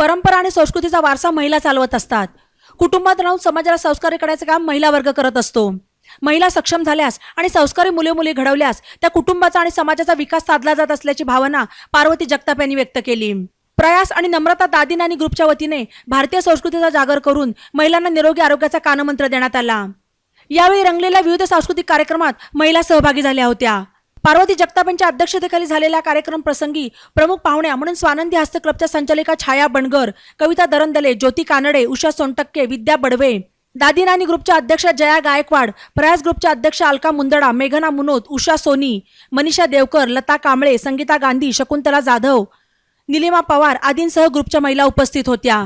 परंपरा आणि संस्कृतीचा वारसा महिला चालवत असतात. कुटुंबात राहून समाजाला संस्कारी करायचं काम महिला वर्ग करत असतो. महिला सक्षम झाल्यास आणि संस्कारी मुले मुली घडवल्यास त्या कुटुंबाचा आणि समाजाचा विकास साधला जात असल्याची भावना पार्वती जगताप यांनी व्यक्त केली. प्रयास आणि नम्रता दादिन आणि ग्रुपच्या वतीने भारतीय संस्कृतीचा जागर करून महिलांना निरोगी आरोग्याचा कानमंत्र देण्यात आला. यावेळी रंगलेल्या विविध सांस्कृतिक कार्यक्रमात महिला सहभागी झाल्या होत्या. पार्वती जगतापांच्या अध्यक्षतेखाली झालेल्या कार्यक्रम प्रसंगी प्रमुख पाहुण्या म्हणून स्वानंदी हस्त क्लबच्या संचालिका छाया बणगर कविता दरंदले ज्योती कानडे उषा सोनटक्के विद्या बडवे दादीनानी ग्रुपच्या अध्यक्ष जया गायकवाड प्रयास ग्रुपच्या अध्यक्ष अलका मुंदडा मेघना मुनोत उषा सोनी मनीषा देवकर लता कांबळे संगीता गांधी शकुंतला जाधव निलिमा पवार आदींसह ग्रुपच्या महिला उपस्थित होत्या.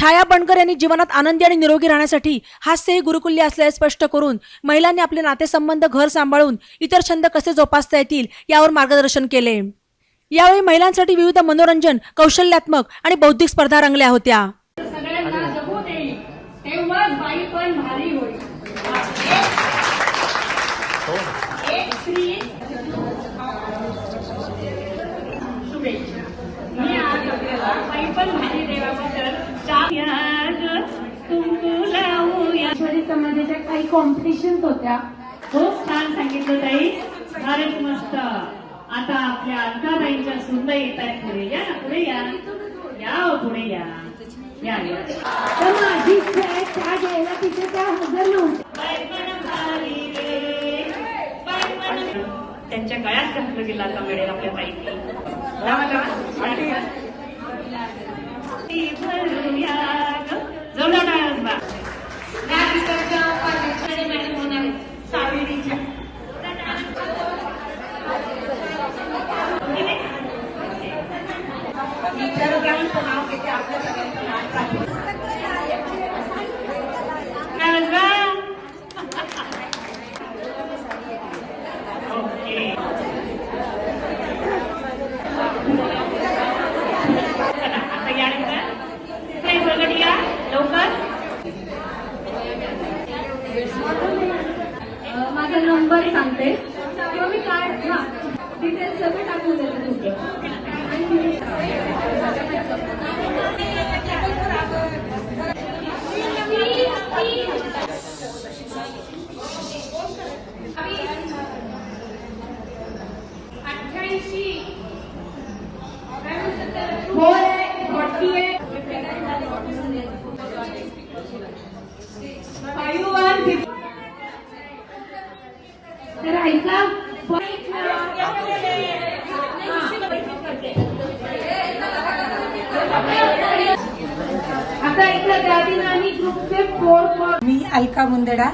छाया बणकर यांनी जीवनात आनंदी आणि निरोगी राहण्यासाठी हास्य ही गुरुकुल्य असल्याचे स्पष्ट करून महिलांनी आपले नातेसंबंध घर सांभाळून इतर छंद कसे जोपासता येतील यावर मार्गदर्शन केले. यावेळी महिलांसाठी विविध मनोरंजन कौशल्यात्मक आणि बौद्धिक स्पर्धा रंगल्या होत्या. समाजाच्या काही कॉम्पिटिशन्स होत्या. खूप छान सांगितलं ताई. फारच मस्त. आता आपल्या अलकाबाईंच्या सुंदर येत आहेत पुढे या ना, पुढे या. या हो, पुढे या. या तर माझी त्या घ्यायला तिथे त्या हजर नव्हत्या त्यांच्या गळ्यात घातलं गेलं आता मिळेल आपल्या. ती भरूया ग. जोरदार टाळ्या सांगते. किंवा मी कार्ड हा डिटेल्स सगळं टाकून देते तुमचे आहे फोर्टी आहे फाईव्ह वन फिफ्टी तर ऐका आता इथं दादी नानी ग्रुपचे फोर मी अलका मुंदडा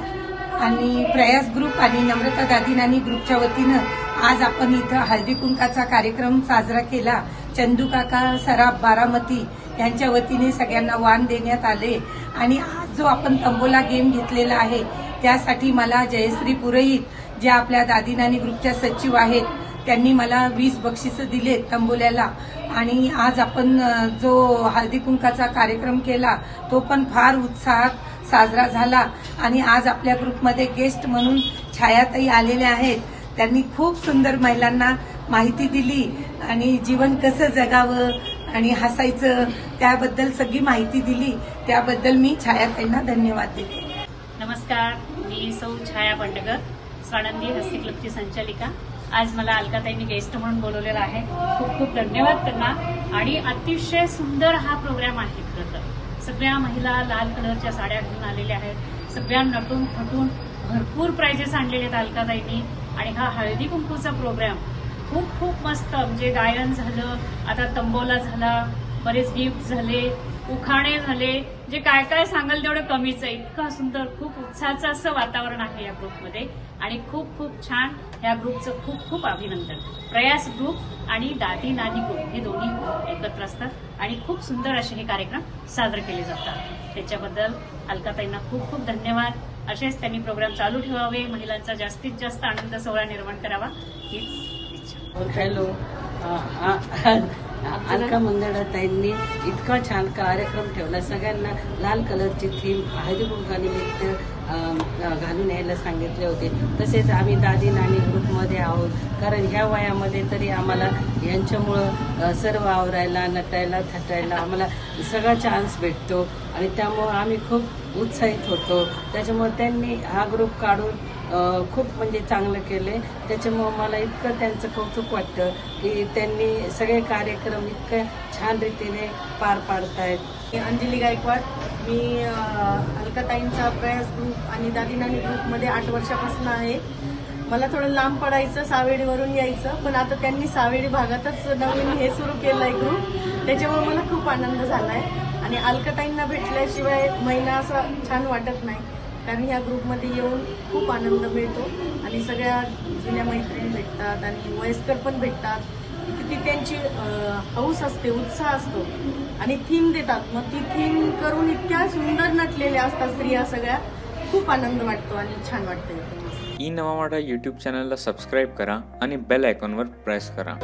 आणि प्रयास ग्रुप आणि नम्रता दादीनानी ग्रुपच्या वतीनं आज आपण इथं हळदी कुंकाचा कार्यक्रम साजरा केला. चंदू काका सराफ बारामती यांच्या वतीने सगळ्यांना वाण देण्यात आले. आणि आज जो आपण तंबोला गेम घेतलेला आहे त्यासाठी मला जयश्री पुरोहित ज्या आपल्या दादीनानी ग्रुपच्या सचिव आहेत त्यांनी मला वीस बक्षिसं दिले तंबोल्याला. आणि आज आपण जो हळदी कुंकाचा कार्यक्रम केला तो पण फार उत्साहात साजरा झाला. आणि आज आपल्या ग्रुपमध्ये गेस्ट म्हणून छायाताई आलेल्या आहेत. त्यांनी खूप सुंदर महिलांना माहिती दिली. आणि जीवन कसं जगावं आणि हसायचं त्याबद्दल सगळी माहिती दिली. त्याबद्दल मी छायाताईंना धन्यवाद देते. नमस्कार. मी सौ छाया बंडगर स्वानंदी हस्ती क्लबची संचालिका. आज मला अलकाताईंनी गेस्ट म्हणून बोलवलेला आहे. खूप खूप धन्यवाद त्यांना. आणि अतिशय सुंदर हा प्रोग्राम आहे खरं तर. सगळ्या महिला लाल कलरच्या साड्या घालून आलेल्या आहेत. सगळ्या नटून थटून भरपूर प्राइजेस आणलेले आहेत अलकाताईंनी. आणि हा हळदी कुंकूचा प्रोग्राम खूप खूप मस्त. म्हणजे गायन झालं आता तंबोला झाला बरेच गिफ्ट झाले. उखाणे झाले जे काय काय सांगाल तेवढं कमीच आहे. इतकं सुंदर खूप उत्साहाचं असं वातावरण आहे या ग्रुपमध्ये. आणि खूप खूप छान या ग्रुपचं खूप खूप अभिनंदन. प्रयास ग्रुप आणि दादी नानी ग्रुप हे दोन्ही ग्रुप एकत्र असतात. आणि खूप सुंदर असे हे कार्यक्रम साजरे केले जातात. त्याच्याबद्दल अलकाताईंना खूप खूप धन्यवाद. असेच त्यांनी प्रोग्राम चालू ठेवावे. महिलांचा जास्तीत जास्त आनंद सोहळा निर्माण करावा. हीच इच्छा. हॅलो. अलका मंदडाताईंनी इतका छान कार्यक्रम ठेवला. सगळ्यांना लाल कलरची थीम हळदी कुंकानिमित्त अं, घालून यायला सांगितले होते. तसेच आम्ही दादी नानी ग्रुपमध्ये आहोत. कारण ह्या वयामध्ये तरी आम्हाला यांच्यामुळं सर्व आवरायला नटायला थटायला आम्हाला सगळा चान्स भेटतो. आणि त्यामुळं आम्ही खूप उत्साहित होतो. त्याच्यामुळे त्यांनी हा ग्रुप काढून खूप म्हणजे चांगलं केले. त्याच्यामुळं मला इतकं त्यांचं कौतुक वाटतं की त्यांनी सगळे कार्यक्रम इतकं छान रीतीने पार पाडतायत. मी अंजली गायकवाड. मी अलकाताईंचा प्रयास ग्रुप आणि दादीनानी ग्रुपमध्ये आठ वर्षापासून आहे. मला थोडं लांब पडायचं सावेडीवरून यायचं पण आता त्यांनी सावेडी भागातच नवीन हे सुरू केलं आहे ग्रुप त्याच्यामुळे मला खूप आनंद झाला आहे आणि अलकाताईंना भेटल्याशिवाय महिना असा छान वाटत नाही. कारण ह्या ग्रुपमध्ये येऊन खूप आनंद मिळतो. आणि सगळ्या जुन्या मैत्रिणी भेटतात आणि वयस्कर पण भेटतात. किती त्यांची हौस असते उत्साह असतो. आणि थीम देतात. मग ती थीम करून इतक्या सुंदर नटलेल्या असतात स्त्रिया सगळ्या. खूप आनंद वाटतो आणि छान वाटतं ई नवा वाटा यूट्यूब चॅनलला सबस्क्राईब करा आणि बेल आयकॉनवर प्रेस करा.